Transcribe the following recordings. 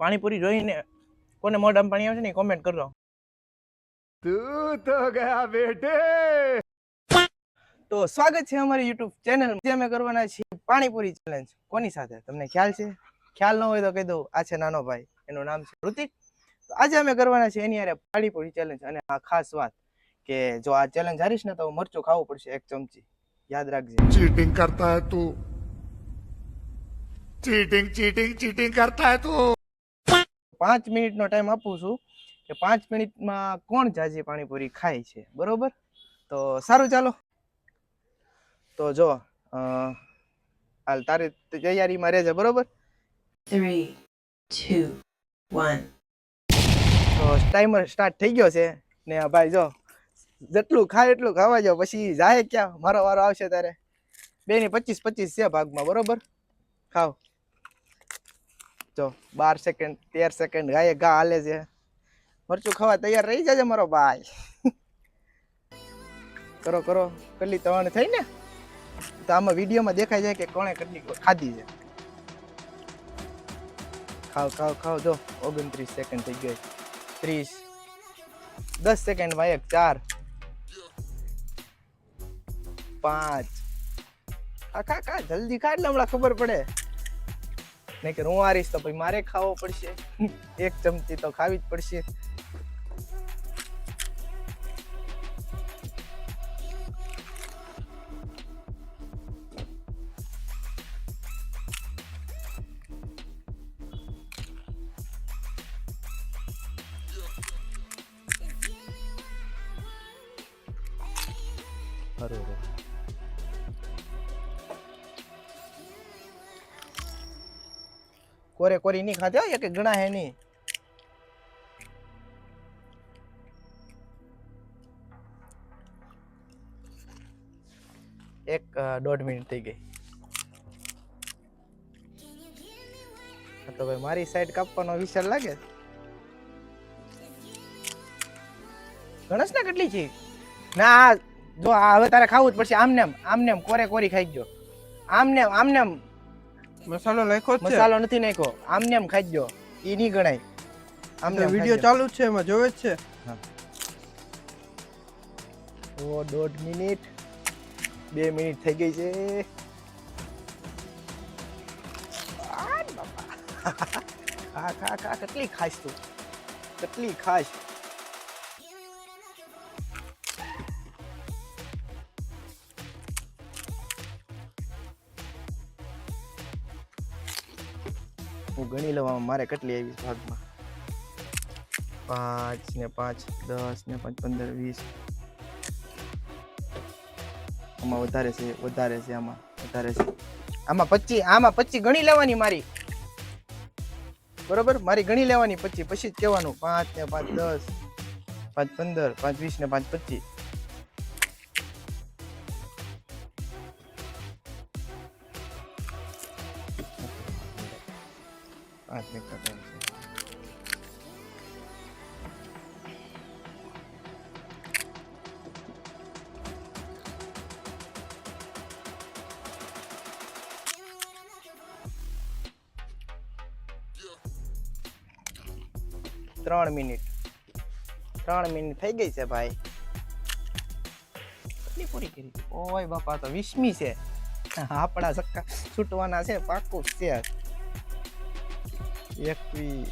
પાણીપુરી જોઈને કોને મોઢામાં પાણી આવે ને કોમેન્ટ કરજો. તું તો ગયા બેટે તો સ્વાગત છે અમારી યુટ્યુબ ચેનલ જે અમે કરવાના છીએ પાણીપુરી ચેલેન્જ કોની સાથે? તમને ખ્યાલ છે? ખ્યાલ ન હોય તો કહી દઉં આ છે નાનો ભાઈ. એનું નામ છે ઋતિક. તો આજે અમે કરવાના છે એની અરે પાણીપુરી ચેલેન્જ અને આ ખાસ વાત કે જો આ ચેલેન્જ હારીશ ને તો મરચું ખાવું પડશે એક ચમચી. યાદ રાખજે. ચીટિંગ કરતા હે તું. ચીટિંગ ચીટિંગ ચીટિંગ કરતા હે તું. પાંચ મિનિટનો ટાઈમ આપું છું કે પાંચ મિનિટમાં કોણ જાજી પાણીપુરી ખાય છે બરોબર? તો સારું ચાલો. તો જો હાલ તારી તૈયારીમાં રહેજે બરોબર. તો ટાઈમર સ્ટાર્ટ થઈ ગયો છે. ને ભાઈ જો જેટલું ખાય એટલું ખાવા જાવ પછી જાય ક્યાં? મારો વારો આવશે ત્યારે બે ની પચીસ પચીસ છે ભાગમાં બરોબર? ખાવ જો બાર સેકન્ડ તેર સેકન્ડ ગાયે ઘા હાલે છે. મરચું ખાવા તૈયાર રહી જજે મારો ભાઈ. કરો કરો. કેટલી ત્રણ થઈ ને? તો આમાં વિડીયોમાં દેખાય જાય કે કોણે કેટલી ખાધી છે. ખાવ ખાવ ખાવ. જો, ઓગણત્રીસ સેકન્ડ થઈ ગઈ ત્રીસ. દસ સેકન્ડમાં એક, ચાર. પાંચ. ખા ખા ખા, જલ્દી ખા એટલે હમણાં ખબર પડે. નહીં કે હું તો પછી મારે ખાવો પડશે. એક ચમચી તો ખાવી જ પડશે. કોરે કોરી નહીં ખાતે એક ગણા હે નહીં એક દોઢ મિનિટ થઈ ગઈ. તો ભાઈ મારી સાઈડ કાપવાનો વિચાર લાગે. ગણસ ને કેટલી છે? ના જો હવે તારે ખાવું જ પડશે. આમને આમ આમને આમ કોરે કોરી ખાઈ ગયો. આમને આમને આમ મસાલો લખ્યો છે. મસાલો નથી નાખ્યો. આમને આમ ખાઈ ગયો ઈ નહીં ગણાય. આમને આમ વીડિયો ચાલુ જ છે એમાં જોવે જ છે. ઓ દોઢ મિનિટ. બે મિનિટ થઈ ગઈ છે. આ ખા ખા ખા કેટલી ખાશ તું? કેટલી ખાશ ગણી લેવામાં મારે કેટલી આવી ભાગમાં? પાંચ ને પાંચ, દસ ને પાંચ, પંદર, વીસ. આમાં વધારે છે વધારે છે આમાં, વધારે છે. આમાં પચી આમાં પચી ગણી લેવાની મારી. બરોબર? મારી ગણી લેવાની પચી, પછી જ કહેવાનું. પાંચ ને પાંચ, દસ. પાંચ, પંદર, પાંચ, વીસ ને પાંચ, પચીસ. નો time છે. ત્રણ મિનિટ. ત્રણ મિનિટ થઈ ગઈ છે ભાઈ. કેટલી પૂરી કરી? ઓય બાપા તો વીસમી છે. આપણા સક્કા છૂટવાના છે, પાકું જ છે એકવી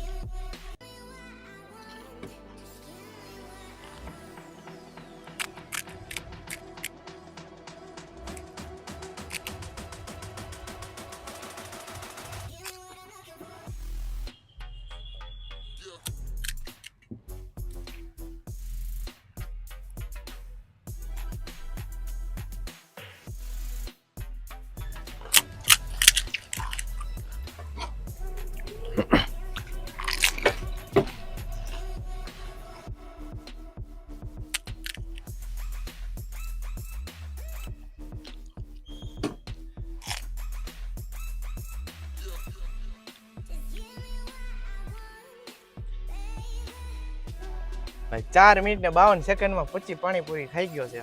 ભાઈ ચાર મિનિટ ને બાવન સેકન્ડમાં પચી પાણીપુરી ખાઈ ગયો છે.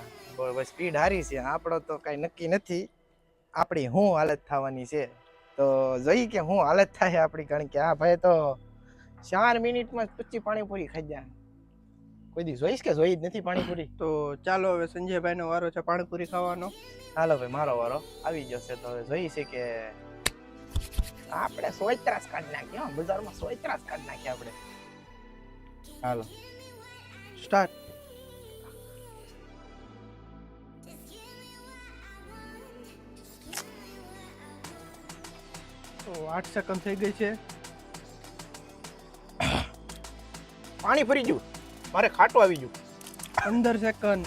સ્પીડ હારી છે. આપણો તો કઈ નક્કી નથી. આપણી શું હાલત થવાની છે. તો જોઈ કે શું હાલત થાય આપણી કારણ કે આ ભાઈ તો ચાર મિનિટમાં પચી પાણીપુરી ખાઈ જાય કોઈ દી જોઈશ કે જોઈ જ નથી પાણીપુરી? તો ચાલો હવે સંજયભાઈ નો વારો છે પાણીપુરી ખાવાનો. હાલો ભાઈ મારો વારો આવી જશે તો હવે જોઈ છે કે આપણે સોયત્રાસ કાઢી નાખીએ હો, બજારમાં સોયત્રાસ કાઢી નાખીએ આપણે. હાલો. સ્ટાર્ટ તો આઠ સેકન્ડ થઈ ગઈ છે. પાણી ફરી ગયું. મારે ખાટું આવી ગયું. પંદર સેકન્ડ.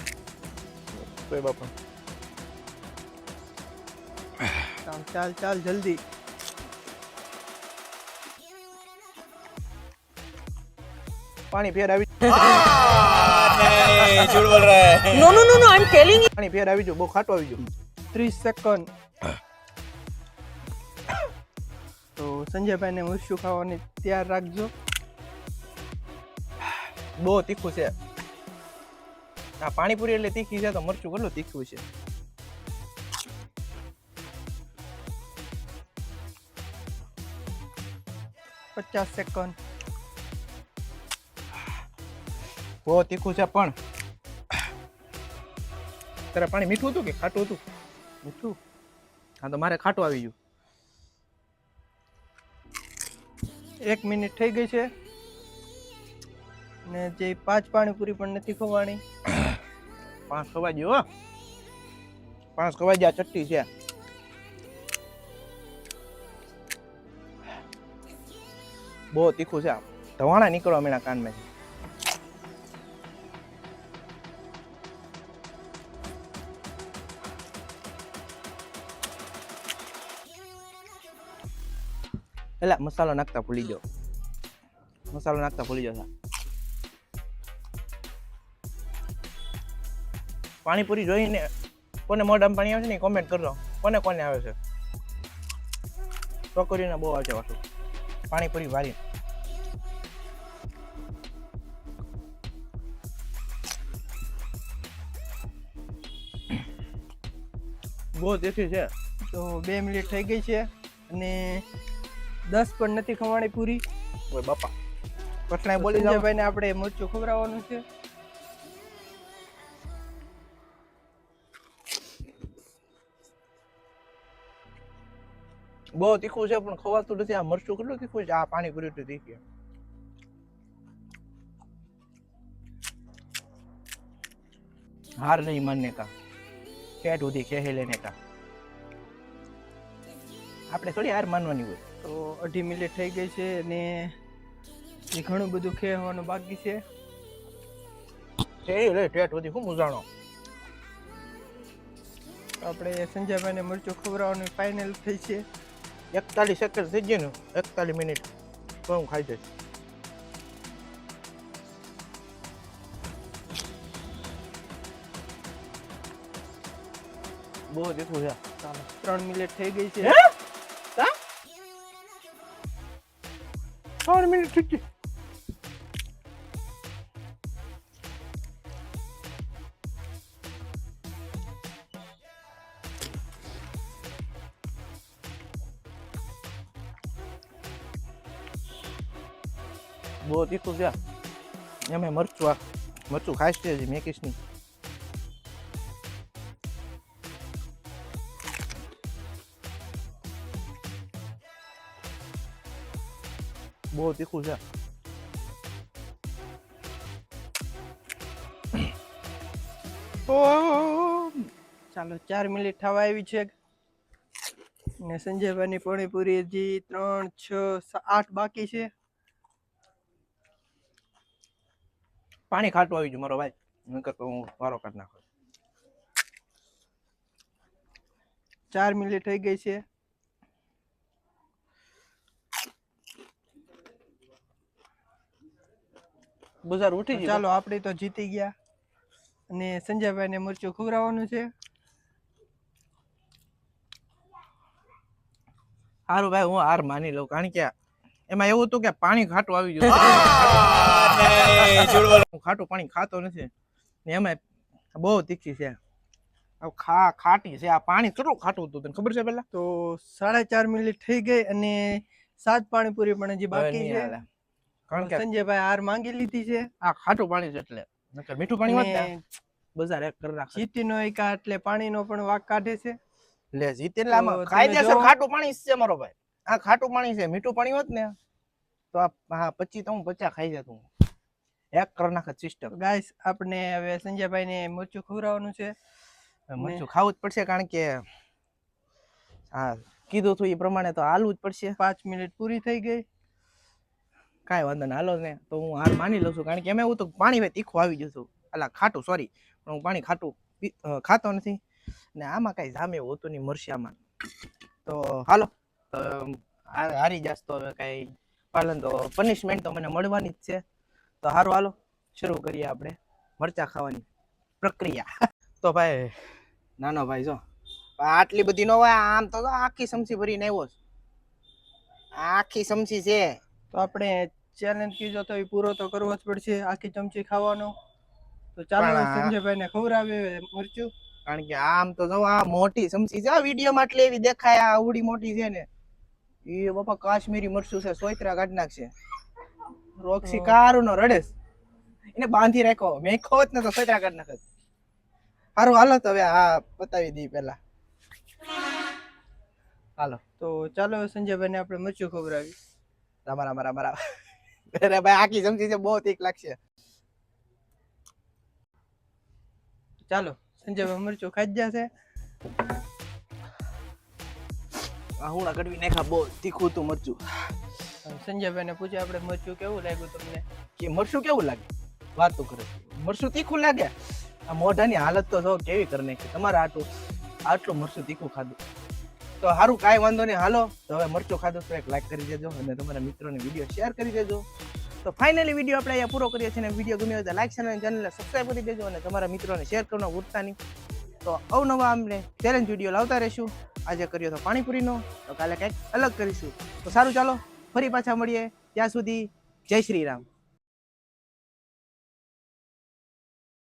કોઈ બાપા. ચાલ ચાલ ચાલ જલ્દી. પાણી ફેર આવી No, no no I am telling you પાણી ફેર આવી જો બહુ ખાટો આવી ગયું ત્રીસ સેકન્ડ તો સંજયભાઈને મુર્શું ખાવાની તૈયાર રાખજો. બહુ તીખું છે. આ પાણીપુરી એટલે તીખી છે તો મરચું કેટલું તીખું છે? પચાસ સેકન્ડ બહુ તીખું છે પણ. તારે પાણી મીઠું હતું કે ખાટું હતું? મીઠું? હા તો મારે ખાટું આવી ગયું. એક મિનિટ થઈ ગઈ છે. ને જે પાંચ પાણીપુરી પણ નથી ખવાણી. પાંચ ખવાઈ ગયો પાંચ ખવાઈ ગયા ચટ્ટી છે. બહુ તીખું છે ધવાણા નીકળવા મેળા કાનમાં. એટલે મસાલો નાખતા ભૂલી જાઓ મસાલો નાખતા ભૂલી જાઓ પાણીપુરી જોઈને કોને મોઢામાં પાણી આવે છે ને કોમેન્ટ કરજો કોને કોને આવે છે છોકરીને બહુ આવે છે પાછું પાણીપુરી વારી બહુ દેખી છે તો બે મિનિટ થઈ ગઈ છે, અને દસ પણ નથી ખવાણી પૂરી. ઓય બાપા. પટણાય બોલી જાવ ભાઈને આપણે મરચું ખવડાવવાનું છે. બહુ તીખું છે પણ ખવાતું નથી. આ મરચું કેટલું તીખું છે? આ પાણીપુરી તો તીખી. હાર નહીં માનને કા. પેટ ઉધી ખેહી લેને કા. આપણે થોડી હાર માનવાની હોય. તો અઢી મિનિટ થઈ ગઈ છે અને એ ઘણું બધું ખેવાનું બાકી છે. એ લે ટેટ બધી શું મુજાણો આપણે સંજયભાઈને મરચું ખવડાવવાનું ફાઇનલ થઈ છે. એકતાલીસ સેકન્ડ થઈ ગયું ને એકતાલીસ મિનિટ. તો હું ખાઈ જઈશ. બહુ દેખું છે. ત્રણ મિનિટ થઈ ગઈ છે. ત્રણ મિનિટ થઈ ગઈ બહુ તીખું છે. એમે મરચું આ મરચું ખાઈશ છે હજી મેકીશ નહીં. બહુ તીખું છે ચાલો, ચાર મિનિટ થવા આવી છે. ને સંજયભાઈની પાણીપુરી હજી ત્રણ, છ આઠ બાકી છે. પાણી ખાટું આવી ગયું મારો ભાઈ. નકર તો હું વારો કાઢ નાખો. ચાર મિનિટ થઈ ગઈ છે. બજાર ઉઠી ગયું ચાલો આપણે તો જીતી ગયા. અને સંજયભાઈને મરચું ખવડાવવાનું છે. સારું ભાઈ હું હાર માની લઉં કારણ કે એમાં એવું હતું કે પાણી ખાટું આવી ગયું. હું ખાટું પાણી ખાતો નથી. ને એમાં બહુ તીખી છે. આ ખા ખાટી છે. આ પાણી કેટલું ખાટું હતું તને ખબર છે પેલા તો સાડા ચાર મિનિટ થઈ ગઈ અને સાત પાણીપુરી પણ હજી બાકી છે. કારણ કે સંજયભાઈ હાર માંગી લીધી છે. આ ખાટું પાણી છે એટલે. નકર મીઠું પાણી વાત બજાર એક કરી નાખે જીતીનો એક એટલે પાણીનો પણ વાક કાઢે છે. લે જીતે એટલે આમાં કાયદેસર ખાટું પાણી છે મારો ભાઈ. આ ખાટું પાણી છે મીઠું પાણી હોત ને તો આ હા પચી તો હું પચા ખાઈ જતું એક કરી નાખે સિસ્ટમ ગાઈસ આપણે હવે સંજયભાઈ ને મરચું ખવડાવવાનું છે. મરચું ખાવું જ પડશે કારણ કે હા કીધું હતું એ પ્રમાણે તો હાલવું જ પડશે. પાંચ મિનિટ પૂરી થઈ ગઈ. કાંઈ વાંધો નહીં. હાલો ને, તો હું હાર માની લઉં છું. કારણ કે એમ એવું તો પાણી ભાઈ તીખું આવી ગયું છું અલા, ખાટું સોરી પણ હું પાણી ખાટું ખાતો નથી. ને આમાં કાંઈ જામે હોતું નહીં મરચામાં. તો હાલો હારી જાસ તો હવે કાંઈ પાલન તો પનિશમેન્ટ તો મને મળવાની જ છે. તો સારું હાલો, શરૂ કરીએ આપણે મરચા ખાવાની પ્રક્રિયા. તો ભાઈ, નાનો ભાઈ જો આટલી બધી નો હોય, આમ તો આખી સમસી ભરીને આવ્યો આખી સમસી છે. તો આપણે ચેલેન્જ કીધો તો એ પૂરો તો કરવો જ પડશે આખી ચમચી ખાવાનો. તો ચાલો સંજયભાઈ ને સંજયભાઈને ખવડાવે મરચું. કારણ કે આમ તો જો આ મોટી ચમચી છે વીડિયો માં એટલે એવી દેખાય આ આવડી મોટી છે ને એ બાપા કાશ્મીરી મરચું છે સોયત્રા કાઢ નાખશે રોક્ષી તો- કારું નો રડેસ. એને બાંધી રાખો મેં ખોત ને તો સોયત્રા કાઢ નાખત સારું હાલો તો હવે આ બતાવી દી પેલા હાલો. તો ચાલો સંજયભાઈને આપણે મરચું ખવડાવી રામ રામ મારા અરે ભાઈ આખી સમજી છે બહુ તીક લાગશે. ચાલો સંજય મરચું ખાઈ જશે. આ હુણા કડવી નાખા બહુ તીખું હતું મરચું. સંજયભાઈને પૂછ્યું આપણે મરચું કેવું લાગ્યું તમને? કે મરચું કેવું લાગે? વાત તો કરે મરચું તીખું લાગે? આ મોઢાની હાલત તો જો કેવી કરી નાખી. તમારે આટલું આટલું મરચું તીખું ખાધું. તો સારું કાંઈ વાંધો નહીં. હાલો, તો હવે મરચો ખાધો તો એક લાઈક કરી દેજો અને તમારા મિત્રોને વીડિયો શેર કરી દેજો. તો ફાઇનલી વીડિયો આપણે અહીંયા પૂરો કરીએ છીએ અને વીડિયો ગમ્યો તો લાઈક અને ચેનલને સબસ્ક્રાઈબ કરી દેજો અને તમારા મિત્રોને શેર કરવાનો ભૂલતા નહીં. તો અવનવા અમને ચેલેન્જ વીડિયો લાવતા રહીશું. આજે કર્યો તો પાણીપુરીનો, તો કાલે કંઈક અલગ કરીશું. તો સારું, ચાલો, ફરી પાછા મળીએ. ત્યાં સુધી જય શ્રી રામ.